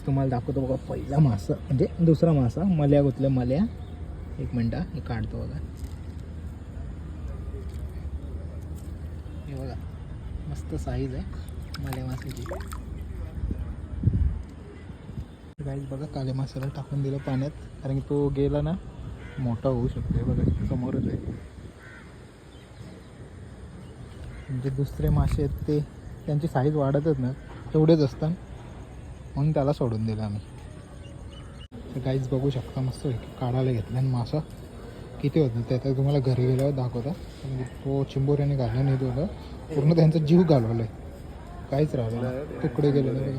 तुम्हाला दाखवतो बघा पहिला मासा म्हणजे दुसरा मासा मल्या गुतल्या मल्या. एक मिनटं हे काढतो बघा. हे बघा मस्त साईज आहे मल्या मासाची गाईज बघा काले मासाला टाकून दिलं पाण्यात कारण की तो गेला ना मोठा होऊ शकतो बघा समोरच आहे. म्हणजे दुसरे मासे आहेत ते त्यांची साईज वाढतच ना तेवढेच असतात. म्हणून त्याला सोडून दिलं आम्ही. तर काहीच बघू शकता मस्त काढायला घेतला आणि मासा किती होतं ते आता तुम्हाला घरी गेल्यावर दाखवता. म्हणजे तो चिंबोऱ्याने घालला नाही होतं पूर्ण त्यांचा जीव घालवला आहे काहीच राहिलं नाही. तुकडे गेलेले बघा.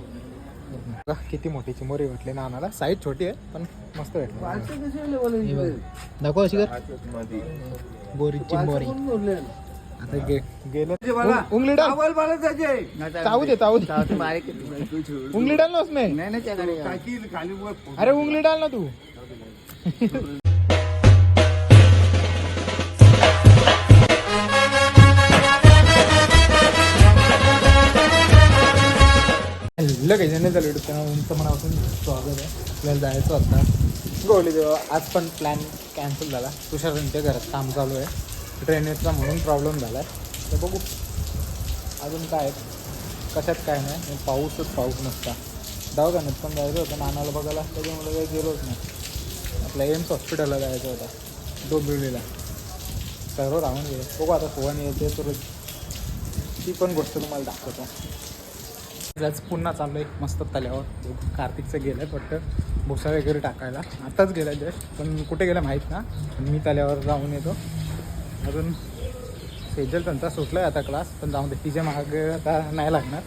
बघा, किती मोठी चिंबोरी भेटली ना आणायला साईज छोटी आहे पण मस्त भेटली. हे. दाखव अशी कर गोरी चिंबोरी. आता गे गेलं. उंग- उंगली डाल. चावू दे चावू दे. उंगली डाल ना उसमें. अरे उंगली डाल ना तू. हॅलो काही नाही चालू तुमचं मनापासून स्वागत आहे. आपल्याला जायचं आता गोवली देवा आज पण प्लॅन कॅन्सल झाला. तुषार त्यांच्या घरात काम चालू आहे. ड्रेनेजचा म्हणून प्रॉब्लेम झाला आहे तर बघू. अजून काय कशात काय नाही. पाऊसच पाऊस नसता. दवाखान्यात पण जायचं होतं नानाला बघायला. त्याच्यामुळे काही गेलोच नाही. आपल्या एम्स हॉस्पिटलला जायचं होता. डोंबिवलीला. सर्व राहून गेले. बघू आता फोन येते तर ती पण गोष्ट तुम्हाला दाखवतो. आज पुन्हा चाललं आहे मस्त तल्यावर कार्तिकचं गेलं आहे वाटतं भुसा वगैरे टाकायला. आताच गेलं जस्ट. पण कुठे गेलं माहीत ना. मी तल्यावर जाऊन येतो. अजून सेजल त्यांचा सुटला आहे आता क्लास पण जाऊन दे तिच्यामागे आता नाही लागणार.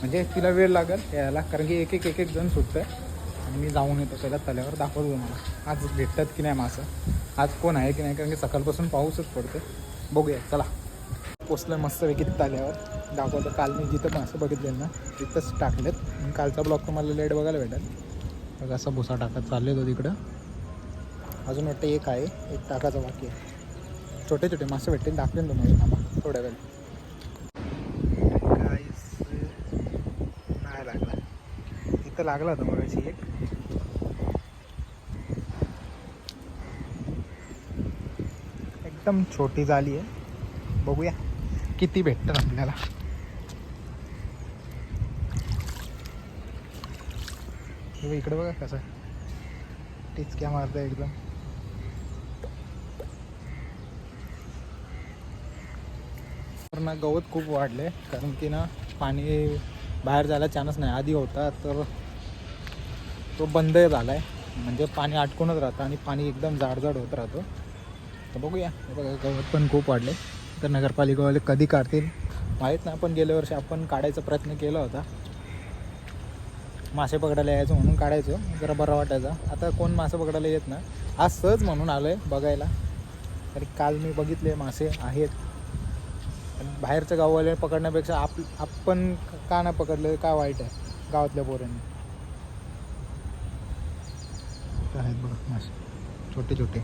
म्हणजे तिला वेळ लागेल यायला कारण की एक एक एक एक जण सुटतं आहे आणि मी जाऊन येतो त्याला तल्यावर दाखवतो तुम्हाला. आज भेटतात की नाही मासं? आज कोण आहे की नाही? कारण की सकाळपासून पाऊसच पडतो बघूया चला. पोचलं मस्त पैकी ताल्यावर दाखवतं काल मी जिथं मासं बघितलेलं ना तिथंच टाकलेत. कालचा ब्लॉग तुम्हाला लेट बघायला भेटेल. बघा असा भुसा टाकत चालले तो तिकडं. अजून वाटतं एक आहे एक टाकायचं बाकी आहे. छोटे छोटे मासे भेटतील दाखवेन तुम्हाला. थांबा थोड्या वेळ नाही लागला. तिथं लागला होता मगाशी एक. एकदम छोटी जाली आहे. बघूया किती भेटतं आपल्याला. इकडे बघा कसं टिचक्या मारतं एकदम. तर ना गवत खूप वाढले कारण की ना पाणी बाहेर जायला चान्स नाही. आधी होता तर तो बंद झाला आहे म्हणजे पाणी अटकूनच राहतं आणि पाणी एकदम जाडजाड होत राहतो. तर बघूया. बघा गवत पण खूप वाढले. तर नगरपालिकावाले कधी काढतील? माहीत नाही पण गेल्या वर्षी आपण काढायचा प्रयत्न केला होता. मासे पकडायला यायचो म्हणून काढायचो. जरा बरं वाटायचा. आता कोण मासे पकडायला येत ना आज सहज म्हणून आलो आहे बघायला. तरी काल मी बघितले मासे आहेत. पण बाहेरचं गाववाले पकडण्यापेक्षा आप आपण का नाही पकडलं काय वाईट आहे गावातल्या पोरांनी? आहेत बघा मासे छोटे छोटे.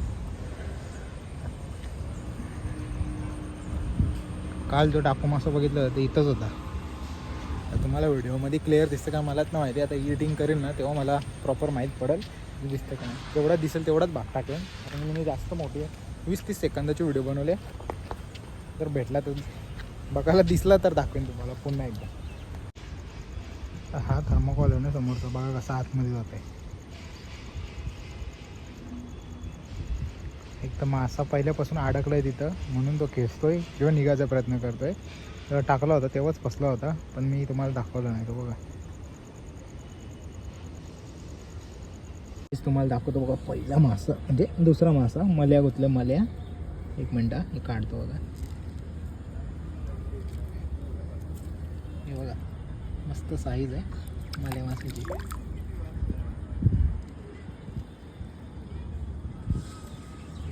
काल जो टाकू मासा बघितलं ते इथंच होता. तुम्हाला व्हिडिओमध्ये क्लिअर दिसतं का मलाच नाही माहिती. आता एडिटिंग करेन ना तेव्हा मला प्रॉपर माहीत पडेल. दिसतं का नाही? जेवढा दिसेल तेवढाच भाग टाकेन. कारण मी जास्त मोठी आहे. वीस तीस सेकंदाचे व्हिडिओ बनवले तर भेटला तर बघायला दिसला तर दाखवेन तुम्हाला पुन्हा एकदा. हा थर्मोकॉल आहे ना समोरचा बघा कसा आतमध्ये जात आहे एक तर मासा पहिल्यापासून अडकला आहे तिथं म्हणून तो खेचतोय किंवा निघायचा प्रयत्न करतोय. तेव्हा टाकला होता तेव्हाच फसला होता पण मी तुम्हाला दाखवला नाही तो बघा. तुम्हाला दाखवतो बघा पहिला मासा म्हणजे दुसरा मासा मल्या गुतल्या मल्या. एक मिनटं हे काढतो बघा. हे बघा मस्त साईज आहे मल्या मासाची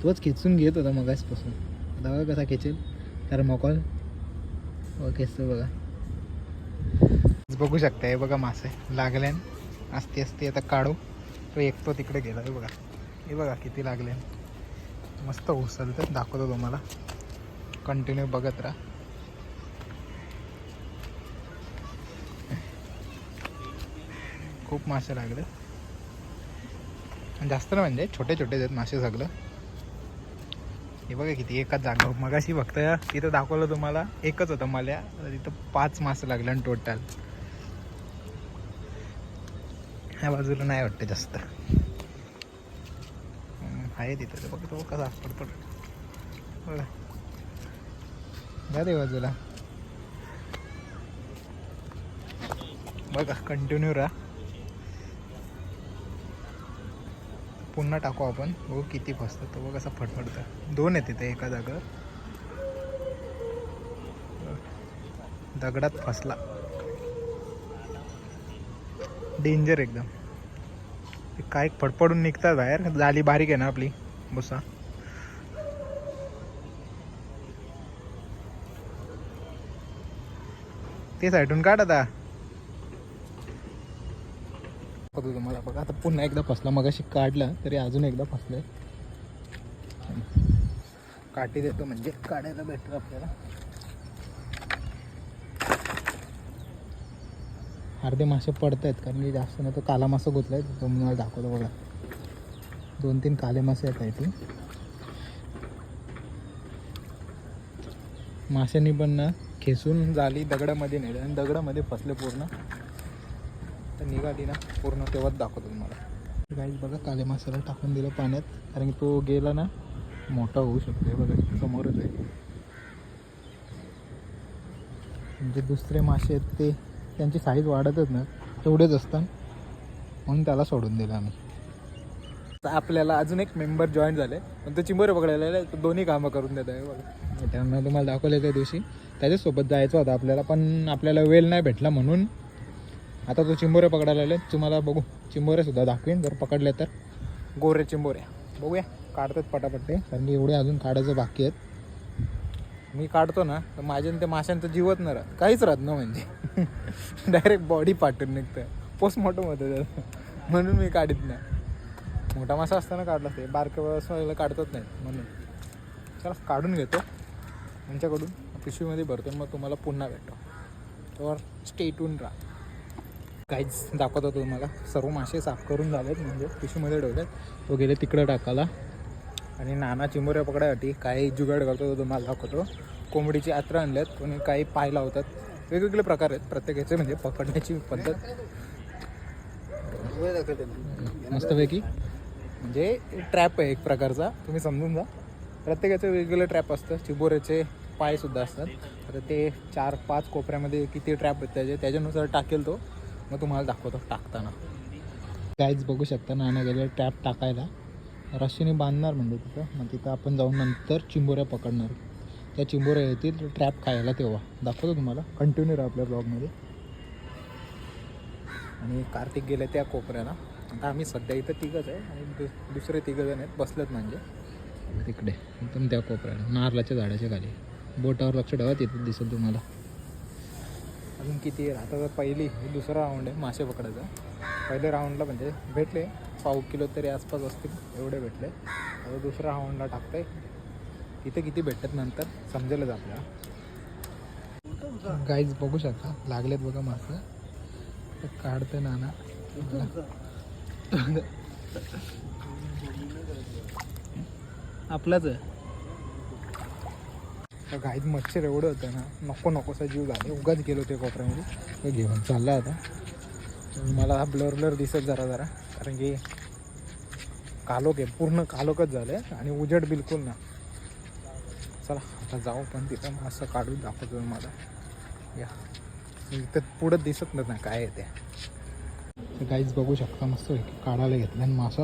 तोच खेचून घेत होता मगासपासून आता बघा कसा खेचेल. थर्मोकॉल हो, व खेचतो बघा. बघू शकता हे बघा मासे लागल्यान असते असते आता काढू. तो एक तो तिकडे गेला हे बघा. हे बघा किती लागले मस्त उचलतं दाखवतो तुम्हाला. कंटिन्यू बघत राहा. खूप मासे लागले. जास्त नाही म्हणजे छोटे छोटे आहेत मासे सगळं. हे बघा किती एकाच जागा. मगाशी फक्त तिथं दाखवलं तुम्हाला. एकच होतं मला. तिथं पाच मासे लागले आणि टोटल ह्या बाजूला नाही वाटतं जास्त. आहे तिथं. ते बघ तो कसा पडतो. बघा. जा दे बाजूला. बघा कंटिन्यू राहा. पुन्हा टाकू आपण. बघू किती फसतं तो. बघ कसा फटफडतं दोन येते तिथे एका जागा दगडात फसला. डेंजर एकदम. ते काय फडफडून निघतात बाहेर. जाली बारीक आहे ना आपली. भुसा ते साईडून काढ आता. बघू तुम्हाला. बघा आता पुन्हा एकदा फसला. मगाशी काढला तरी अजून एकदा फसलंय काठी देतो म्हणजे काढायला भेटतो आपल्याला. अर्धे मासे पडत आहेत कारण की जास्त नाही तो काला मासा गुतलाय तो मला दाखवतो बघा. दोन तीन काले मासे आहेत आहे ती. माशांनी पण ना खेचून झाली दगडामध्ये नाही आणि दगडामध्ये फसले पूर्ण. तर निघाली ना पूर्ण तेव्हाच दाखवतो तुम्हाला. गाईज बघा काले मासाला टाकून दिलं पाण्यात. कारण की तो गेला ना मोठा होऊ शकतो. हे बघा समोरच आहे. म्हणजे दुसरे मासे आहेत ते त्यांची साईज वाढतच ना तेवढेच असतात. म्हणून त्याला सोडून दिलं आम्ही. तर आपल्याला अजून एक मेंबर जॉईन झाले. पण तो चिंबोरे पकडायला तो दोन्ही कामं करून देत आहे बघा. त्यांना तुम्हाला दाखवले त्या दिवशी. त्याच्यासोबत जायचं होतं आपल्याला पण आपल्याला वेळ नाही भेटला म्हणून आता तो चिंबोरे पकडायला आले तुम्हाला बघू. चिंबोरे सुद्धा दाखवेन. जर पकडले तर. गोरे चिंबोरे. बघूया. काढतात पटापट ते. कारण की एवढे अजून काढायचं बाकी आहेत. मी काढतो ना तर माझ्या ते माशांचं जीवत नाही राहत काहीच राहत ना म्हणजे. डायरेक्ट बॉडी पाठून निघतं पोस्टमॉर्टम होतं त्याचं. म्हणून मी काढत नाही. मोठा मासा असताना काढला ते बारक्या काढतच नाही म्हणून. चला काढून घेतो. त्यांच्याकडून पिशवीमध्ये भरतो मग तुम्हाला पुन्हा भेटतो. तर स्टेटून राहा. काहीच दाखवत होतो तुम्हाला. सर्व मासे साफ करून झालेत म्हणजे पिशवीमध्ये ठेवलेत. तो गेले तिकडं टाकायला. आणि नाना चिंबोऱ्या पकडायसाठी काही जुगाड करतो तो तुम्हाला दाखवतो. कोंबडीची आत्र आणल्यात कोणी काही पाय लावतात. वेगवेगळे प्रकार आहेत. प्रत्येकाचे म्हणजे पकडण्याची पद्धत. मस्तपैकी. म्हणजे ट्रॅप आहे एक प्रकारचा. तुम्ही समजून जा. प्रत्येकाचं वेगवेगळं ट्रॅप असतं चिबोऱ्याचे पायसुद्धा असतात. तर ते चार पाच कोपऱ्यामध्ये किती ट्रॅप आहेत त्याचे त्याच्यानुसार टाकेल तो. मग तुम्हाला दाखवतो टाकताना. काहीच बघू शकता नाना गेलं ट्रॅप टाकायला. रस्सीने बांधणार म्हणजे तिथं. मग तिथं आपण जाऊन नंतर चिंबोऱ्या पकडणार. त्या चिंबोऱ्या येतील ट्रॅप खायला तेव्हा. दाखवतो तुम्हाला. कंटिन्यू राहा आपल्या ब्लॉगमध्ये आणि कार्तिक गेले त्या कोपऱ्याला. आता आम्ही सध्या इथं तिघंच आहे आणि दुसरे तिघं जण आहेत. बसलेत म्हणजे. तिकडे. एकदम त्या कोपऱ्याला. नारळाच्या झाडाच्या खाली. बोटावर लक्ष ठेवा तिथं दिसेल तुम्हाला. अजून किती आहे? आता तर पहिली दुसरा राऊंड आहे मासे पकडायचा. पहिल्या राऊंडला म्हणजे भेटले. पाव किलो तरी आसपास असतील एवढे भेटले. आता दुसऱ्या राऊंडला टाकते इथे किती भेटतात नंतर समजेलच आपल्याला. गाईज बघू शकता लागलेत बघा मासे. तर काढते नाना. आपलाच आहे. त्या गाईत मच्छर एवढं होतं ना नको नकोसा जीव झाले. उगाच गेलो ते कोपऱ्यामध्ये. ते घेऊन चालला आता. मला हा ब्लर ब्लर दिसत जरा जरा. कारण की कालोक आहे पूर्ण कालोकच झालं आहे आणि उजेड बिलकुल ना. चला आता जाऊ पण तिथं. मग असं काढून दाखवतो मला या. इथं पुढं दिसत नाही ना काय आहे ते. काहीच बघू शकता मस्त काढायला घेतलं आणि मासा.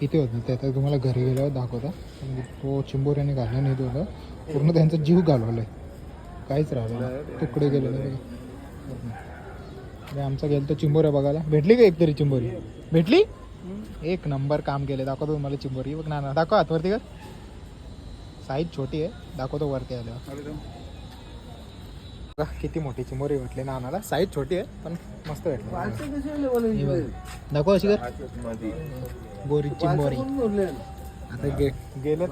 किती होतं ते आता तुम्हाला घरी गेल्यावर दाखवता. पण तो चिंबोऱ्याने घालला नाही तो. पूर्ण त्यांचा जीव घालवला आहे काहीच राहिलं तुकडे गेलेले बघा. आणि आमचा गेलं तर चिंबोऱ्या बघायला. भेटली का एक तरी चिंबोरी? भेटली? एक नंबर काम केले. दाखवतो तुम्हाला चिंबोरी. बघ ना ना दाखव हातवरती कर. साईज छोटी आहे. दाखवतो वरती आल्यावर. बघा किती मोठी चिंबोरी भेटली ना आम्हाला. साईज छोटी आहे पण मस्त भेटली. हे. दाखव अशी कर. गोरी चिंबोरी. आता गे गेले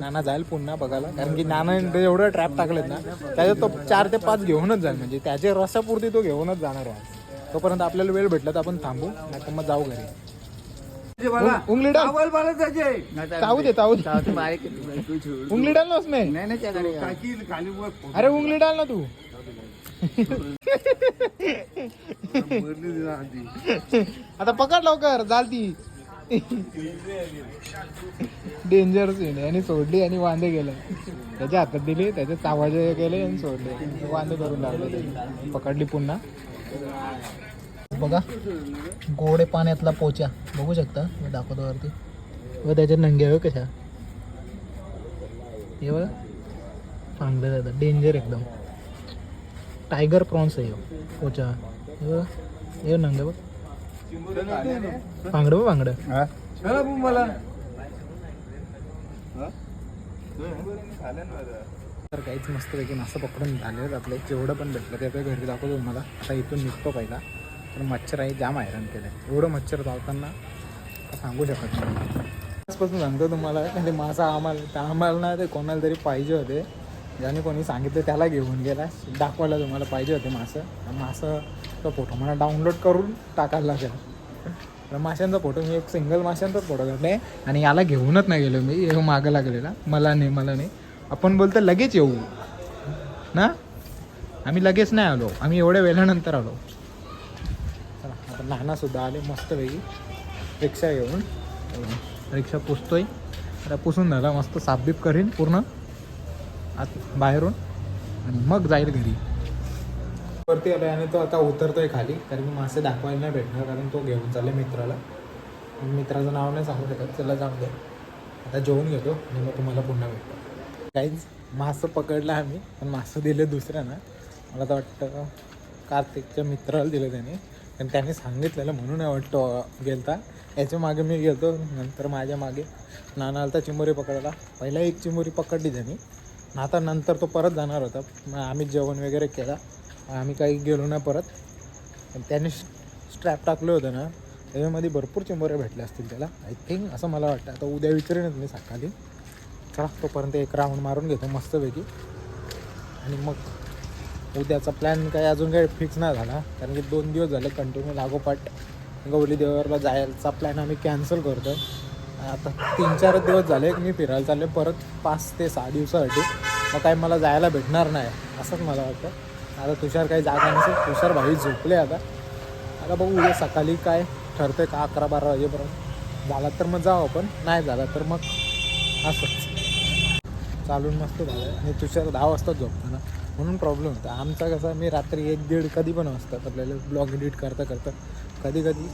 नाना जाईल पुन्हा बघायला. कारण की नाना एवढं ट्रॅप टाकलेत ना त्याच्यात तो चार ते पाच घेऊनच जाईल. म्हणजे त्याच्या रसापुरती तो घेऊनच जाणार आहे तोपर्यंत आपल्याला वेळ भेटला तर आपण थांबू नाही तर मग जाऊ घरी. त्याचे दे दे. उंगली डाल ना उसमें अरे उंगली डाल ना तू. आता पकड लवकर चालती डेंजर सीन आणि सोडली आणि वांदे गेले त्याच्या हातात दिली त्याचे चावाजे गेले आणि सोडले. वांदे करून लागले त्याने. पकडली पुन्हा. बघा गोडे पाण्यातला पोचा. बघू शकता? मी दाखवतो वरती. व त्याच्या नंग्या बघ कशा. हे बघा. चांगलं जातं डेंजर एकदम. टायगर प्रॉन्स आहे पोचा. हे बघा. हे नंगे बघ. बांगडं मला. तर काहीच मस्तपैकी मासं पकडून झाले आपले. जेवढं पण भेटलं ते आता घरी दाखवतो मला आता इथून निघतो पहिला. तर मच्छर आहे जाम हैराण केलं एवढं मच्छर चावताना सांगू शकत नाही. आजपासून सांगतो तुम्हाला म्हणजे मासा आम्हाला आम्हाला ना ते कोणाला तरी पाहिजे होते. ज्याने कोणी सांगितलं त्याला घेऊन गेला. दाखवायला तुम्हाला पाहिजे होते मासं. मासं तो फोटो मला डाउनलोड करून टाकायला लागेल. तर माशांचा फोटो मी एक सिंगल माशांचाच फोटो काढले आणि याला घेऊनच नाही गेलो मी हे मागं लागलेला. मला नाही मला नाही. आपण बोलतो लगेच येऊ. ना? आम्ही लगेच नाही आलो. आम्ही एवढ्या वेळानंतर आलो. चला आता नानासुद्धा आले मस्तपैकी रिक्षा घेऊन. रिक्षा पुसतोय. आता पुसून झाला मस्त साफबीप करीन पूर्ण. आत बाहेरून आणि मग जाईल घरी. वरती आलोय आणि तो आता उतरतोय खाली कारण मी मासे दाखवायला नाही भेटणार कारण तो घेऊन चालले मित्राला. मित्राचं नाव नाही सांगू शकत त्याला जाऊन दे. आता जेवून घेतो आणि मग तुम्हाला पुन्हा भेटतो. काहीच मासं पकडलं आम्ही पण मासं दिले दुसऱ्यांना. मला तर वाटतं कार्तिकच्या मित्राला दिलं त्याने. पण त्याने सांगितलेलं म्हणून वाटतं गेलता. याच्या मागे मी गेलतो नंतर माझ्या मागे. नाना आलता चिंबोरी पकडला पहिला एक चिंबोरी पकडली त्यांनी. आता नंतर तो परत जाणार होता. मग आम्ही जेवण वगैरे केला. आम्ही काही गेलो ना परत. पण त्याने स्ट्रॅप टाकलं होतं ना. त्याच्यामध्ये भरपूर चिंबोऱ्या भेटले असतील त्याला. आय थिंक असं मला वाटतं. आता उद्या विचारेनच मी सकाळी. चला तोपर्यंत एक राऊंड मारून घेतो मस्तपैकी. आणि मग उद्याचा प्लॅन काही अजून काही फिक्स नाही झाला. कारण की दोन दिवस झाले कंटिन्यू लागोपाठ गौरी देवरला जायचा प्लॅन आम्ही कॅन्सल करतो आता तीन चार दिवस झाले की मी फिरायला चालले परत पाच ते सहा दिवसासाठी. मग काही मला जायला भेटणार नाही. असंच मला वाटतं. आता तुषार काही जागा नसेल. तुषार भाई झोपले आता. आता बघू उद्या सकाळी काय ठरतंय. का अकरा बारा वाजेपर्यंत. झाला तर मग जाऊ आपण. नाही झाला तर मग असंच. चालून मस्त झालं. आणि तुषार दहा वाजता झोपताना. म्हणून प्रॉब्लेम होता. आमचा कसा मी रात्री एक दीड कधी पण वाजतात. आपल्याला ब्लॉग एडिट करता करता. कधी कधी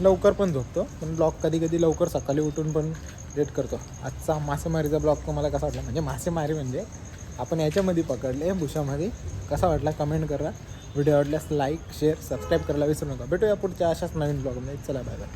लवकर पण झोपतो पण ब्लॉग कधी कधी लवकर सकाळी उठून पण रेट करतो. आजचा मासेमारीचा ब्लॉग तुम्हाला कसा वाटला? म्हणजे मासेमारी म्हणजे आपण याच्यामध्ये पकडले भुशामध्ये. कसा वाटला? कमेंट करा. व्हिडिओ आवडल्यास लाईक शेअर सबस्क्राईब करायला विसरू नका. भेटूया पुढच्या अशाच नवीन ब्लॉगमध्ये चला बाय बाय